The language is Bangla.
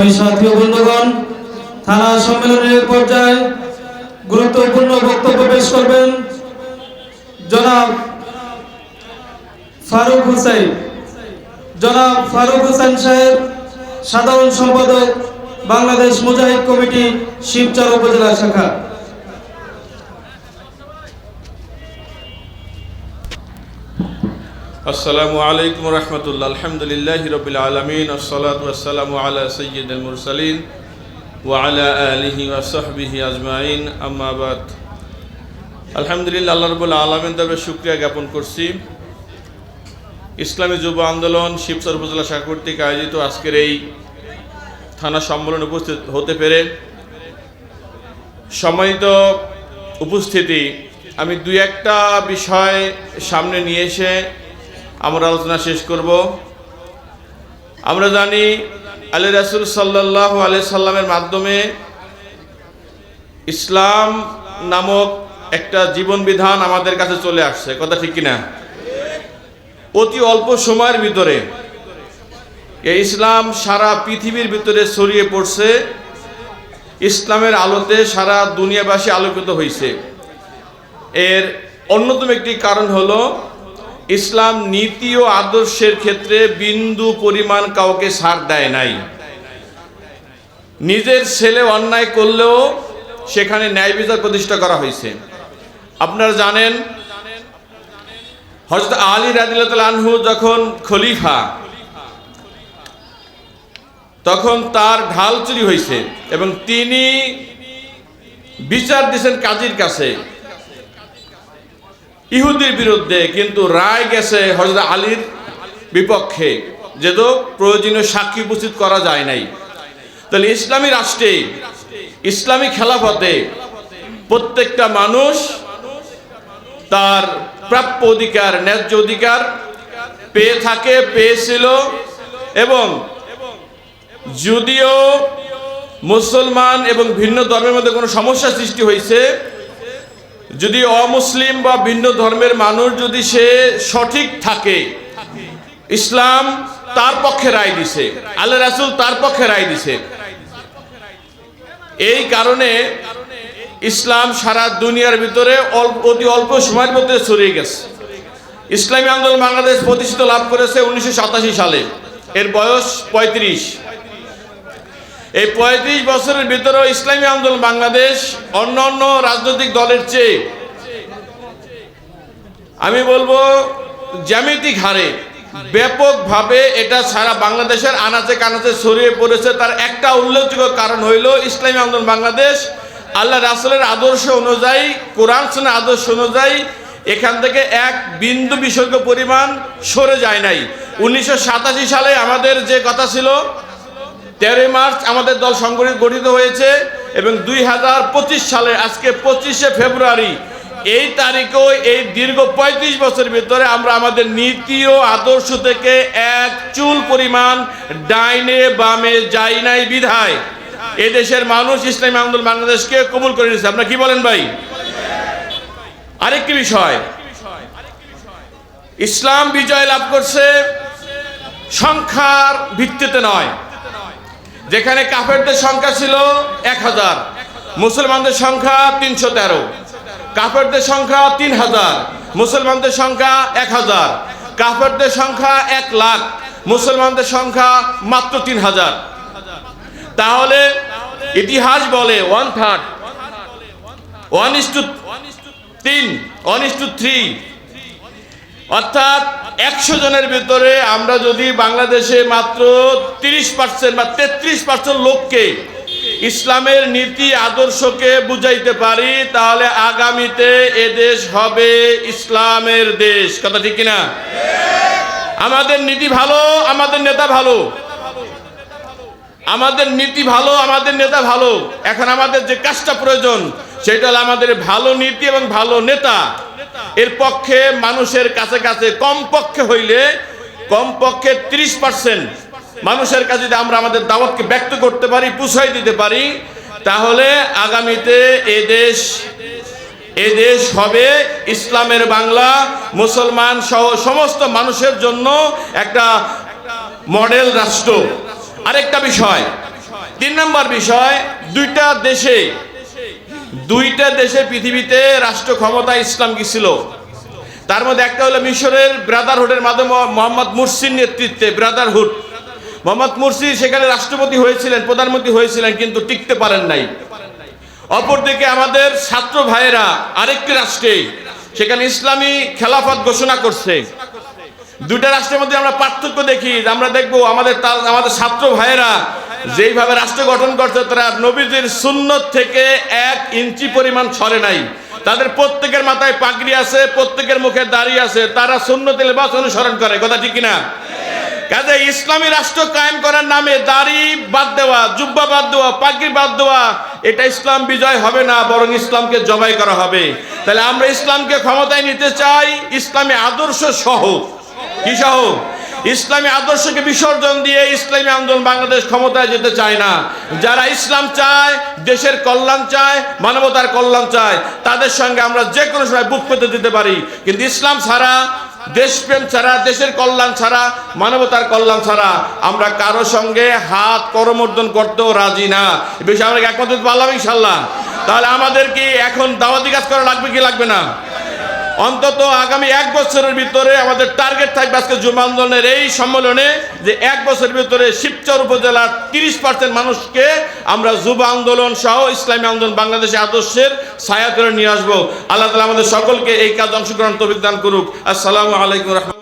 আমি সাথী ও বন্ধুগণ, থানা সম্মেলনের পর্যায়ে গুরুত্বপূর্ণ বক্তব্য পেশ করবেন জনাব ফারুক হুসাইন। জনাব ফারুক হোসেন সাহেব, সাধারণ সম্পাদক, বাংলাদেশ মুজাহিদ কমিটি, শিবচর উপজেলা শাখা। আসসালামু আলাইকুম রহমতুল্লাহ। আলহামদুলিল্লাহ রবিল আলমিন আসসালাতাম আলা সৈয়দ মুরসালিন ওয়ালা আলিহি ওয়াসহবিহি আজমাইন। আম্মাবাদ আলহামদুলিল্লাহ, আল্লাহ রবুল্লা আলমিন তবে শুক্রিয়া জ্ঞাপন করছি। ইসলামী যুব আন্দোলন শিবসর উপজেলা শাখা কর্তৃক আয়োজিত আজকের এই থানা সম্মেলনে উপস্থিত হতে পেরে সম্মানিত উপস্থিতি, আমি দুই একটা বিষয় সামনে নিয়ে এসে আমরা আলোচনা শেষ করব। আমরা জানি আলী রাসুল সাল্লাহ আলি সাল্লামের মাধ্যমে ইসলাম নামক একটা জীবন বিধান আমাদের কাছে চলে আসছে। কথা ঠিক কিনা? অতি অল্প সময়ের ভিতরে এই ইসলাম সারা পৃথিবীর ভিতরে ছড়িয়ে পড়ছে। ইসলামের আলোতে সারা দুনিয়াবাসী আলোকিত হয়েছে এর অন্যতম একটি কারণ হলো ইসলাম নীতি ও আদর্শের ক্ষেত্রে বিন্দু পরিমাণ কাউকে ছাড় দেয় নাই। নিজের ছেলে অন্যায় করলেও সেখানে ন্যায় বিচার প্রতিষ্ঠা করা হয়েছে। আপনারা জানেন হজরত আলী রাদিল্লাহ আনহু যখন খলিফা, তখন তার ঢাল চুরি হয়েছে এবং তিনি বিচার দিয়েছেন কাজীর কাছে। ইহুদির বিরুদ্ধে কিন্তু রায় গেছে হজরত আলীর বিপক্ষে, যেহেতু প্রয়োজনীয় সাক্ষী উপস্থিত করা যায় নাই। তাহলে ইসলামী রাষ্ট্রে, ইসলামী খেলাফতে প্রত্যেকটা মানুষ তার প্রাপ্য অধিকার, ন্যায্য অধিকার পেয়ে থাকে, পেয়েছিল এবং যদিও মুসলমান এবং ভিন্ন ধর্মের মধ্যে কোনো সমস্যা সৃষ্টি হয়েছে যদি অমুসলিম বা ভিন্ন ধর্মের মানুষ যদি সে সঠিক থাকে, ইসলাম তার পক্ষে রায় দিছে, আল্লাহ রাসুল তার পক্ষে রায় দিছে। এই কারণে ইসলাম সারা দুনিয়ার ভিতরে অতি অল্প সময়ের মধ্যে ছড়িয়ে গেছে। ইসলামী আন্দোলন বাংলাদেশ প্রতিষ্ঠিত লাভ করেছে উনিশশো সাতাশি সালে। এর বয়স পঁয়ত্রিশ। এই পঁয়ত্রিশ বছরের ভিতরে ইসলামী আন্দোলন বাংলাদেশ অন্য অন্য রাজনৈতিক দলের চেয়ে। আমি বলব, জ্যামিতিক হারে ব্যাপকভাবে এটা সারা বাংলাদেশের আনাচে কানাচে ছড়িয়ে পড়েছে। তার একটা উল্লেখযোগ্য কারণ হইল ইসলামী আন্দোলন বাংলাদেশ। আল্লাহ রাসুলের আদর্শ অনুযায়ী, কোরআন আদর্শ অনুযায়ী এখান থেকে এক বিন্দু বিসর্গ পরিমাণ সরে যায় নাই। উনিশশো সাতাশি সালে আমাদের যে কথা ছিল তেরোই মার্চ আমাদের দল সংগঠিত গঠিত হয়েছে এবং দুই হাজার পঁচিশ সালে আজকে পঁচিশে ফেব্রুয়ারি, এই তারিখেও এই দীর্ঘ পঁয়ত্রিশ বছরের ভিতরে আমরা আমাদের নীতি ও আদর্শ থেকে এক চুল পরিমাণ ডাইনে বামে যাই নাই বিধায়। এই দেশের মানুষ ইসলামী আন্দোলন বাংলাদেশকে কবুল করে নিয়েছে। আপনারা কি বলেন ভাই? আরেকটি বিষয়, ইসলাম বিজয় লাভ করছে সংখ্যার ভিত্তিতে নয়। যেখানে কাফেরদের সংখ্যা ছিল এক হাজার, মুসলমানদের সংখ্যা তিনশো তেরো, কাফেরদের সংখ্যা তিন হাজার, মুসলমানদের সংখ্যা এক হাজার, কাফেরদের সংখ্যা এক লাখ, মুসলমানদের সংখ্যা মাত্র তিন হাজার। তাহলে ইতিহাস বলে one third one is two তিন ওয়ান ইস টু থ্রি অর্থাৎ একশো জনের ভিতরে আমরা যদি বাংলাদেশে মাত্র তিরিশ পার্সেন্ট বা তেত্রিশ পার্সেন্ট লোককে ইসলামের নীতি আদর্শকে বুঝাইতে পারি, তাহলে আগামীতে এ দেশ হবে ইসলামের দেশ। কথা ঠিক কিনা? আমাদের নীতি ভালো, আমাদের নেতা ভালো। আমাদের নীতি ভালো, আমাদের নেতা ভালো। এখন আমাদের যে কাজটা প্রয়োজন, সেটা হলো আমাদের ভালো নীতি এবং ভালো নেতা। এর পক্ষে মানুষের কাছে কাছে কম পক্ষে হইলে কম পক্ষে ত্রিশ পার্সেন্ট মানুষের কাছে যদি আমরা আমাদের দাওয়াতকে ব্যক্ত করতে পারি পুষাই দিতে পারি, তাহলে আগামীতে এ দেশ এ দেশ হবে ইসলামের বাংলা, মুসলমান সহ সমস্ত মানুষের জন্য একটা মডেল রাষ্ট্র। আরেকটা বিষয়, তিন নম্বর বিষয়, দুইটা দেশে দুইটা দেশে পৃথিবীতে রাষ্ট্র ক্ষমতা ইসলাম কি ছিল? তার মধ্যে একটা হলো মিশরের ব্রাদারহুডের মাধ্যমে মোহাম্মদ মুরসির নেতৃত্বে, ব্রাদারহুড। মোহাম্মদ মুরসি সেখানে রাষ্ট্রপতি হয়েছিলেন, প্রধানমন্ত্রী হয়েছিলেন, কিন্তু টিকতে পারেন নাই। অপরদিকে আমাদের ছাত্র ভাইয়েরা আরেকটি রাষ্ট্রে, সেখানে ইসলামী খেলাফত ঘোষণা করছে। দুটা রাষ্ট্রের মধ্যে আমরা পার্থক্য দেখি, আমরা দেখব আমাদের আমাদের ছাত্র ভাইয়েরা যেইভাবে রাষ্ট্র গঠন করছে, তারা নবীজির সুন্নত থেকে এক ইঞ্চি পরিমাণ ছড়ে নাই। তাদের প্রত্যেকের মাথায় পাগড়ি আছে, প্রত্যেকের মুখে দাড়ি আছে, তারা সুন্নত লেবাস অনুসরণ করে, কথা ঠিক কিনা? কাজে ইসলামী রাষ্ট্র কায়েম করার নামে দাড়ি বাদ দেওয়া, জুব্বা বাদ দেওয়া, পাগড়ি বাদ দেওয়া, এটা ইসলাম বিজয় হবে না, বরং ইসলামকে জবাই করা হবে। তাহলে আমরা ইসলামকে ক্ষমতায় নিতে চাই, ইসলামী আদর্শ সহ। কি সহ? ইসলামী আদর্শকে বিসর্জন দিয়ে ইসলামী আন্দোলন বাংলাদেশ ক্ষমতায় যেতে চায় না। যারা ইসলাম চায়, দেশের কল্যাণ চায়, মানবতার কল্যাণ চায়, তাদের সঙ্গে আমরা যে কোনো সময় বুক পেতে দিতে পারি। কিন্তু ইসলাম ছাড়া, দেশপ্রেম ছাড়া, দেশের কল্যাণ ছাড়া, মানবতার কল্যাণ ছাড়া আমরা কারও সঙ্গে হাত করমর্দন করতেও রাজি না। এ বিষয়ে আমরা কি একমত হতে পারলাম ইনশাল্লাহ তাহলে আমাদের কি এখন দাওয়াতি কাজ করা লাগবে কি লাগবে না? অন্তত আগামী এক বছরের ভিতরে আমাদের টার্গেট থাকবে আজকে যুব আন্দোলনের এই সম্মেলনে যে এক বছরের ভিতরে শিবচর উপজেলার তিরিশ পার্সেন্ট মানুষকে আমরা যুব আন্দোলন সহ ইসলামী আন্দোলন বাংলাদেশে আদর্শের ছায়া করে নিয়ে আসব। আল্লাহ তালা আমাদের সকলকে এই কাজ অংশগ্রহণ দান করুক। আসসালামু আলাইকুম রহমতুল্লাহ।